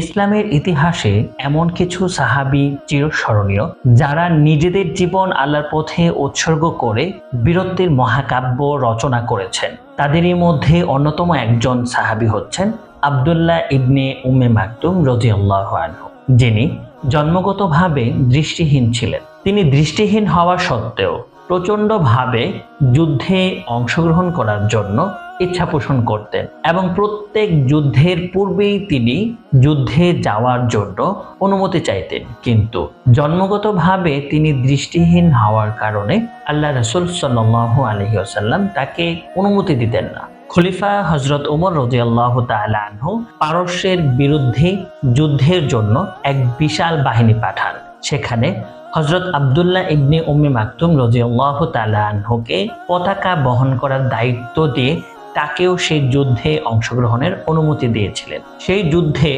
ইসলামের ইতিহাসে এমন কিছু সাহাবি চিরস্মরণীয় যারা নিজেদের জীবন আল্লাহর পথে উৎসর্গ করে বীরত্বের মহাকাব্য রচনা করেছেন। তাদেরই মধ্যে অন্যতম একজন সাহাবি হচ্ছেন আবদুল্লাহ ইবনে উম্মে মাকতুম রজিয়াল্লাহ আনহু, যিনি জন্মগতভাবে দৃষ্টিহীন ছিলেন। তিনি দৃষ্টিহীন হওয়া সত্ত্বেও প্রচণ্ডভাবে যুদ্ধে অংশগ্রহণ করার জন্য ইচ্ছা পোষণ করতেন এবং প্রত্যেক যুদ্ধের পূর্বেই তিনি যুদ্ধে যাওয়ার জন্য অনুমতি চাইতেন। কিন্তু জন্মগতভাবে তিনি দৃষ্টিহীন হওয়ার কারণে আল্লাহ রসুল সাল্লাহ আলহিউসাল্লাম তাকে অনুমতি দিতেন না। খলিফা হজরত উমর রজিয়াল্লাহ আনহু পারস্যের বিরুদ্ধে যুদ্ধের জন্য এক বিশাল বাহিনী পাঠান। সেখানে হজরত আবদুল্লাহ ইবনে উম্মে মাকতুম রজিউল্লাহ তালা আনহুকে পতাকা বহন করার দায়িত্ব দিয়ে তাকেও সেই যুদ্ধে অংশগ্রহণের অনুমতি দিয়েছিলেন। সেই যুদ্ধে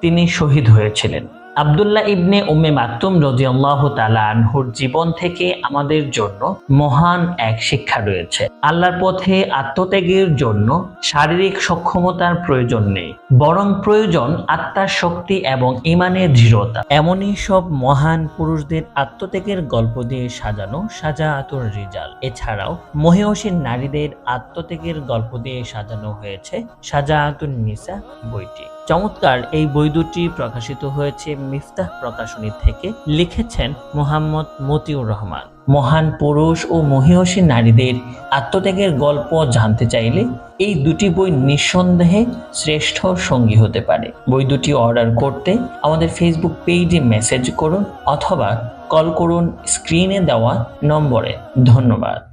তিনি শহীদ হয়েছিলেন। আবদুল্লাহ ইবনে উম্মে মাকতুম রজিয়াল্লাহ তালা আনহুর জীবন থেকে আমাদের জন্য মহান এক শিক্ষা রয়েছে। আল্লাহর পথে আত্মত্যাগের জন্য শারীরিক সক্ষমতার প্রয়োজন নেই, বরং প্রয়োজন আত্মার শক্তি এবং ইমানের দৃঢ়তা। এমনই সব মহান পুরুষদের আত্মত্যাগের গল্প দিয়ে সাজানো সাজাআতুর রিজাল। এছাড়াও মহিষীর নারীদের আত্মত্যাগের গল্প দিয়ে সাজানো হয়েছে সাজাআতুন নিসা বইটি। চমৎকার এই বই দুটি প্রকাশিত হয়েছে মিফতাহ প্রকাশনী থেকে। লিখেছেন মোহাম্মদ মতিউর রহমান। মহান পুরুষ ও মহিষী নারীদের আত্মত্যাগের গল্প জানতে চাইলে এই দুটি বই নিঃসন্দেহে শ্রেষ্ঠ সঙ্গী হতে পারে। বই দুটি অর্ডার করতে আমাদের ফেসবুক পেজে মেসেজ করুন অথবা কল করুন স্ক্রিনে দেওয়া নম্বরে। ধন্যবাদ।